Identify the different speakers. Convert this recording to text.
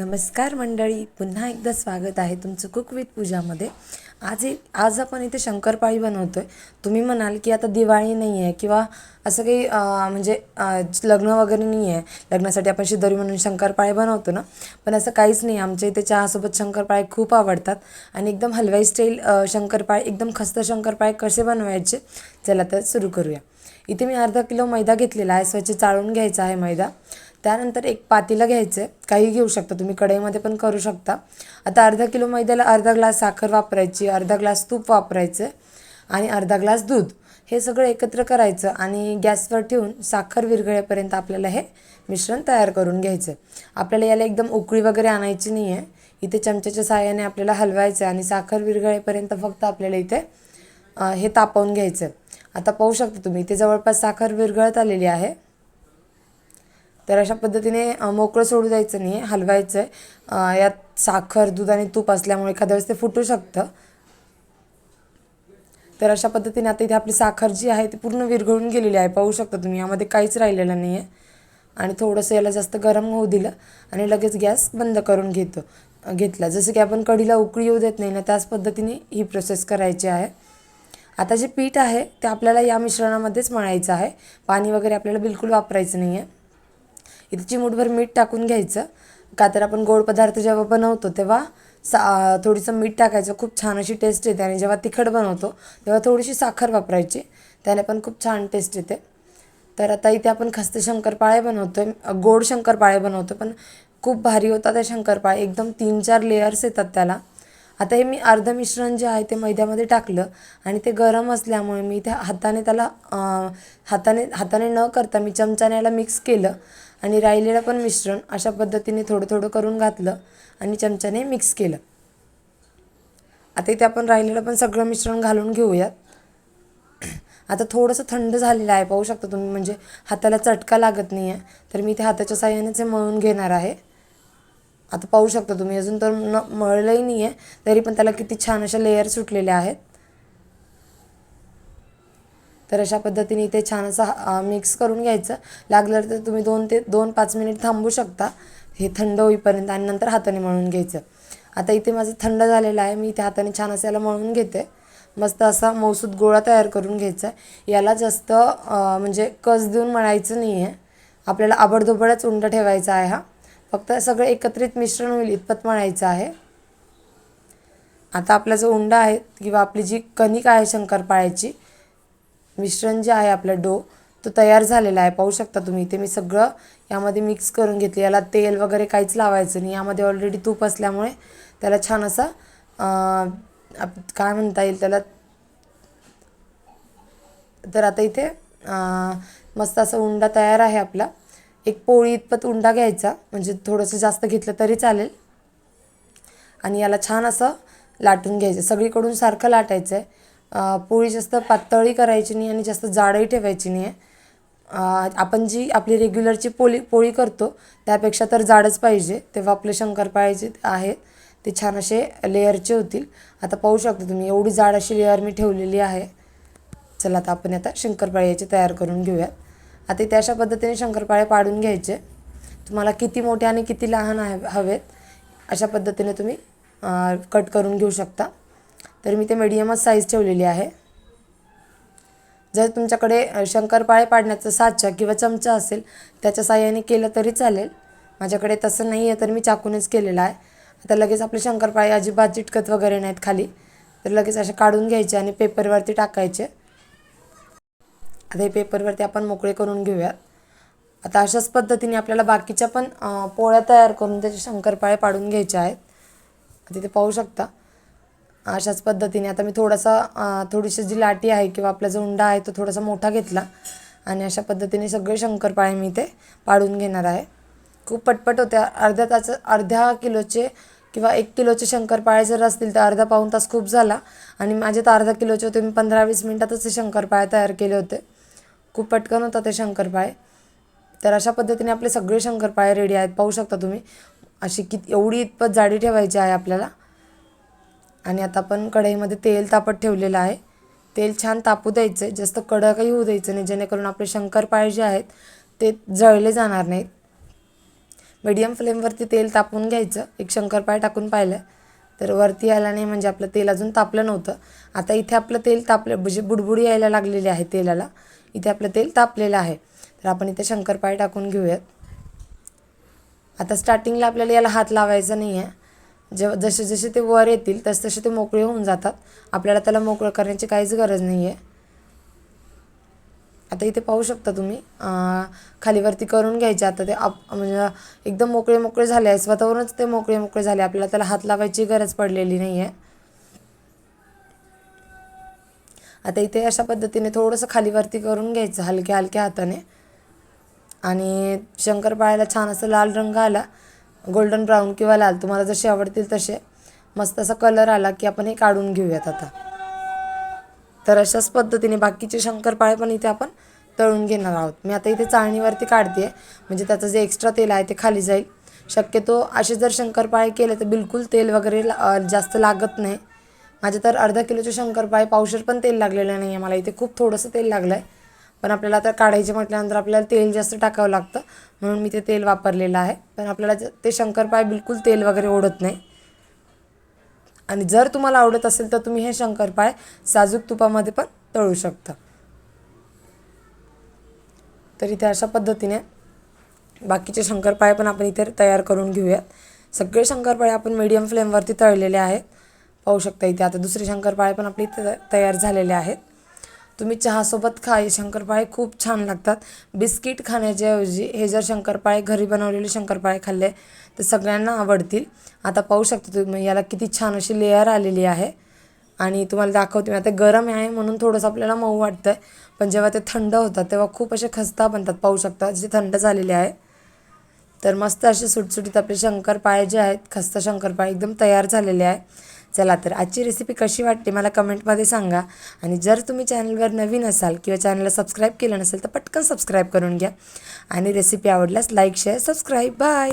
Speaker 1: नमस्कार मंडळी पुन्हा एकदा स्वागत आहे तुमचं कुक विथ पूजामध्ये. आज आज आपण इथे शंकरपाळी बनवतो आहे तुम्ही म्हणाल की आता दिवाळी नाही आहे किंवा असं काही म्हणजे लग्न वगैरे नाही आहे लग्नासाठी आपण शिदोरी म्हणून शंकरपाळे बनवतो ना? पण असं काहीच नाही. आमच्या इथे चहासोबत शंकरपाळे खूप आवडतात. आणि एकदम हलवाई स्टाईल शंकरपाळे एकदम खस्त शंकरपाळे कसे बनवायचे? चला तर सुरू करूया. इथे मी अर्धा किलो मैदा घेतलेला आहे. स्वच्छ चाळून घ्यायचा आहे मैदा. त्यानंतर एक पातेलं घ्यायचं आहे काही घेऊ शकता तुम्ही कढईमध्ये पण करू शकता. आता अर्धा किलो मैद्याला अर्धा ग्लास साखर वापरायची अर्धा ग्लास तूप वापरायचं आणि अर्धा ग्लास दूध. हे सगळं एकत्र करायचं आणि गॅसवर ठेवून साखर विरघळेपर्यंत आपल्याला हे मिश्रण तयार करून घ्यायचं आपल्याला याला एकदम उकळी वगैरे आणायची नाही आहे इथे चमच्याच्या साहाय्याने आपल्याला हलवायचं आहे आणि साखर विरघळेपर्यंत फक्त आपल्याला इथे हे तापवून घ्यायचं आहे आता पाहू शकता तुम्ही इथे जवळपास साखर विरघळत आलेली आहे. तर अशा पद्धतीने मोकळं सोडू द्यायचं नाही आहे हलवायचं आहे यात साखर दूध आणि तूप असल्यामुळे एखाद्या वेळेस ते फुटू शकतं. तर अशा पद्धतीने आता इथे आपली साखर जी आहे ती पूर्ण विरघळून गेलेली आहे. पाहू शकता तुम्ही यामध्ये काहीच राहिलेलं नाही आहे आणि थोडंसं याला जास्त गरम होऊ दिलं आणि लगेच गॅस बंद करून घेतो घेतला. जसं की आपण कढीला उकळी येऊ देत नाही ना त्याच पद्धतीने ही प्रोसेस करायची आहे. आता जे पीठ आहे ते आपल्याला या मिश्रणामध्येच मळायचं आहे. पाणी वगैरे आपल्याला बिलकुल वापरायचं नाही आहे इथे चिमूटभर मीठ टाकून घ्यायचं. का तर आपण गोड पदार्थ जेव्हा बनवतो तेव्हा सा थोडीसं मीठ टाकायचं. खूप छान अशी टेस्ट येते आणि जेव्हा तिखट बनवतो तेव्हा थोडीशी साखर वापरायची. त्याने पण खूप छान टेस्ट येते. तर आता इथे आपण खस्ते शंकरपाळे बनवतो आहे गोड शंकरपाळे बनवतो पण खूप भारी होतात ते शंकरपाळे एकदम तीन चार लेयर्स येतात त्याला. आता हे मी अर्ध मिश्रण जे आहे ते मैद्यामध्ये टाकलं आणि ते गरम असल्यामुळे मी त्या हाताने त्याला हाताने हाताने न करता मी चमच्याने याला मिक्स केलं. आणि राहिलेलं पण मिश्रण अशा पद्धतीने थोडं थोडं करून घातलं आणि चमच्याने मिक्स केलं. आता इथे आपण राहिलेलं पण सगळं मिश्रण घालून घेऊयात. आता थोडंसं थंड झालेलं आहे. पाहू शकता तुम्ही म्हणजे हाताला चटका लागत नाही आहे तर मी ते हाताच्या साह्यानेच हे मळून घेणार आहे. आता पाहू शकता तुम्ही अजून तर न मळलंही नाही आहे तरी पण त्याला किती छान अशा लेयर सुटलेल्या आहेत. तर अशा पद्धतीने इथे छान असं मिक्स करून घ्यायचं. लागलं तर तुम्ही दोन ते दोन पाच मिनिट थांबू शकता. हे थंड होईपर्यंत आणि नंतर हाताने मळून घ्यायचं. आता इथे माझं थंड झालेलं आहे. मी इथे हाताने छान असं याला मळून घेते. मस्त असा मौसूद गोळा तयार करून घ्यायचा आहे. याला जास्त म्हणजे कस देऊन मळायचं नाही आहे आपल्याला आबडधोबडच उंड ठेवायचा आहे हा. फक्त सगळं एकत्रित मिश्रण होईल इतपत मळायचं आहे. आता आपला जो उंडा आहे किंवा आपली जी कणिक आहे शंकरपाळ्याची मिश्रण जे आहे आपलं डो तो तयार झालेला आहे. पाहू शकता तुम्ही इथे मी सगळं यामध्ये मिक्स करून घेतलं. याला तेल वगैरे काहीच लावायचं नाही. यामध्ये ऑलरेडी तूप असल्यामुळे त्याला छान असा आप- काय म्हणता येईल त्याला? तर आता इथे मस्त असा उंडा तयार आहे आपला. एक पोळी इतपत उंडा घ्यायचा. म्हणजे थोडंसं जास्त घेतलं तरी चालेल. आणि याला छान असं लाटून घ्यायचं. सगळीकडून सारखं लाटायचं आहे पोळी जास्त पातळी करायची नाही आणि जास्त जाडही ठेवायची नाही. आहे आपण जी आपली रेग्युलरची पोळी पोळी करतो त्यापेक्षा तर जाडच पाहिजे. तेव्हा आपले शंकरपाळे जे आहेत. ते छान असे लेअरचे होतील. आता पाहू शकता तुम्ही एवढी जाड अशी लेअर मी ठेवलेली आहे. चला आता आपण आता शंकरपाळ्याचे तयार करून घेऊयात. आता इथे अशा पद्धतीने शंकरपाळे पाडून घ्यायचे. तुम्हाला किती मोठे आणि किती लहान आहे हवेत अशा पद्धतीने तुम्ही कट करून घेऊ शकता. तर मी ते मीडियमच साईज ठेवलेली आहे. जर तुमच्याकडे शंकरपाळे पाडण्याचा साचा किंवा चमचा असेल त्याच्या साह्याने केलं तरी चालेल. माझ्याकडे तसं नाही आहे तर मी चाकूनच केलेलं आहे. आता लगेच आपले शंकरपाळे अजिबात चिटकत वगैरे नाहीत खाली. तर लगेच असे काढून घ्यायचे आणि पेपरवरती टाकायचे. आता हे पेपरवरती आपण मोकळे करून घेऊयात. आता अशाच पद्धतीने आपल्याला बाकीच्या पण पोळ्या तयार करून त्याचे शंकरपाळे पाडून घ्यायचे आहेत. तिथे पाहू शकता. अशाच पद्धतीने. आता मी थोडासा थोडीशी जी लाटी आहे किंवा आपला जो उंडा आहे तो थोडासा मोठा घेतला आणि अशा पद्धतीने सगळे शंकरपाळे मी ते पाडून घेणार आहे. खूप पटपट होत्या अर्ध्या तास अर्ध्या किलोचे किंवा एक किलोचे शंकरपाळे जर असतील तर अर्धा पाऊण तास खूप झाला. आणि माझे तर अर्धा किलोचे होते. मी पंधरा वीस मिनटातच ते शंकरपाळे तयार केले होते. खूप पटकन होता ते शंकरपाळे. तर अशा पद्धतीने आपले सगळे शंकरपाळे रेडी आहेत. पाहू शकता तुम्ही. अशी कित एवढी इतपत जाडी ठेवायची आहे आपल्याला. आणि आता आपण कढईमध्ये तेल तापत ठेवलेलं आहे. तेल छान तापू द्यायचं आहे जास्त कडकही होऊ द्यायचं नाही. जेणेकरून आपले शंकरपाळे जे आहेत ते जळले जाणार नाहीत. मीडियम फ्लेमवरती तेल तापून घ्यायचं. एक शंकरपाळ टाकून पाहिलं. तर वरती यायला नाही म्हणजे आपलं तेल अजून तापलं नव्हतं. आता इथे आपलं तेल तापलं म्हणजे बुडबुडी यायला लागलेली आहे तेलाला. इथे आपलं तेल तापलेलं आहे. तर आपण इथे शंकरपाळे टाकून घेऊयात. आता स्टार्टिंगला आपल्याला याला हात लावायचा नाही आहे जेव्हा जसे जसे ते वर येतील तसे तसे ते मोकळे होऊन जातात. आपल्याला त्याला मोकळं करण्याची काहीच गरज नाही आहे आता इथे पाहू शकता तुम्ही खालीवरती करून घ्यायचे. आता ते आप म्हणजे एकदम मोकळे मोकळे झाले आहे स्वतःवरूनच ते मोकळे मोकळे झाले. आपल्याला त्याला हात लावायची गरज पडलेली नाही आहे आता इथे अशा पद्धतीने थोडंसं खालीवरती करून घ्यायचं हलक्या हलक्या हाताने. आणि शंकरपाळ्याला छान असं लाल रंग आला. गोल्डन ब्राऊन किंवा लाल तुम्हाला जसे आवडतील तसे. मस्त असा कलर आला की आपण हे काढून घेऊयात आता. तर अशाच पद्धतीने बाकीचे शंकरपाळे पण इथे आपण तळून घेणार आहोत. मी आता इथे चाळणीवरती काढते. म्हणजे त्याचं जे एक्स्ट्रा तेल आहे ते खाली जाईल. शक्यतो असे जर शंकरपाळे केले तर बिलकुल तेल वगैरे ला- जास्त लागत नाही. माझे तर अर्धा किलोचे शंकरपाळे पावशर पण तेल लागलेलं नाही आहे मला इथे खूप थोडंसं तेल लागलं आहे पण आपल्याला आता काढायचे म्हटल्यानंतर आपल्याला तेल जास्त टाकावं लागतं. म्हणून मी ते तेल वापरलेलं आहे. पण आपल्याला ते शंकरपाळे बिलकुल तेल वगैरे ओढत नाही. आणि जर तुम्हाला आवडत असेल तर तुम्ही हे शंकरपाळे साजूक तुपामध्ये पण तळू शकता. तर इथे अशा पद्धतीने बाकीचे शंकरपाळे पण आपण इथे तयार करून घेऊयात. सगळे शंकरपाळे आपण मीडियम फ्लेमवरती तळलेले आहेत. पाहू शकता इथे. आता दुसरे शंकरपाळे पण आपले इथे तयार झालेले आहेत. तुम्ही चहासोबत खा हे शंकरपाळे खूप छान लागतात. बिस्किट खाण्याच्याऐवजी हे जर शंकरपाळे घरी बनवलेले शंकरपाळे खाल्ले तर सगळ्यांना आवडतील. आता पाहू शकता तुम्ही याला किती छान अशी लेअर आलेली आहे. आणि तुम्हाला दाखवते मी आता गरम आहे म्हणून थोडंसं आपल्याला मऊ वाटतं आहे पण जेव्हा ते थंड होतात तेव्हा खूप असे खस्ता बनतात. पाहू शकता जे थंड झालेले आहे. तर मस्त असे सुटसुटीत आपले शंकरपाळे जे आहेत खस्ता शंकरपाळे एकदम तयार झालेले आहे. चला तर आजची रेसिपी कशी वाटते मला कमेंटमध्ये सांगा. आणि जर तुम्ही चॅनलवर नवीन असाल किंवा चॅनलला सबस्क्राईब केलं नसेल तर पटकन सबस्क्राईब करून घ्या. आणि रेसिपी आवडल्यास लाईक शेअर सबस्क्राईब बाय